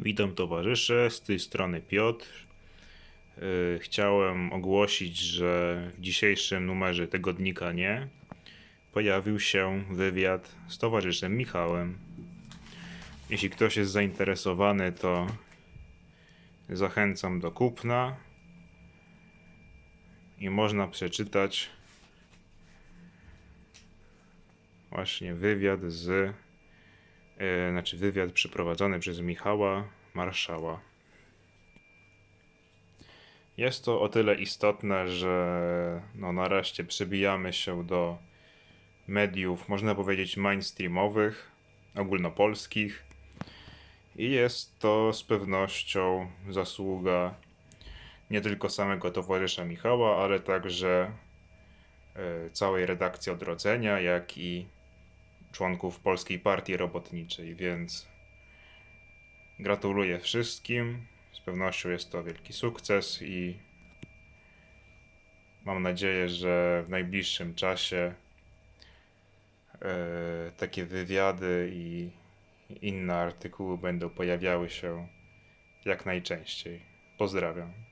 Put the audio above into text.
Witam towarzysze, z tej strony Piotr. Yy, Chciałem ogłosić, że w dzisiejszym numerze tygodnika nie pojawił się wywiad z towarzyszem Michałem. Jeśli ktoś jest zainteresowany, to zachęcam do kupna i można przeczytać właśnie wywiad z e, znaczy wywiad przeprowadzony przez Michała Marszała. Jest to o tyle istotne, że no nareszcie przebijamy się do mediów, można powiedzieć, mainstreamowych, ogólnopolskich. I jest to z pewnością zasługa nie tylko samego towarzysza Michała, ale także e, całej redakcji odrodzenia, jak i członków Polskiej Partii Robotniczej, więc gratuluję wszystkim. Z pewnością jest to wielki sukces i mam nadzieję, że w najbliższym czasie e, takie wywiady i inne artykuły będą pojawiały się jak najczęściej. Pozdrawiam.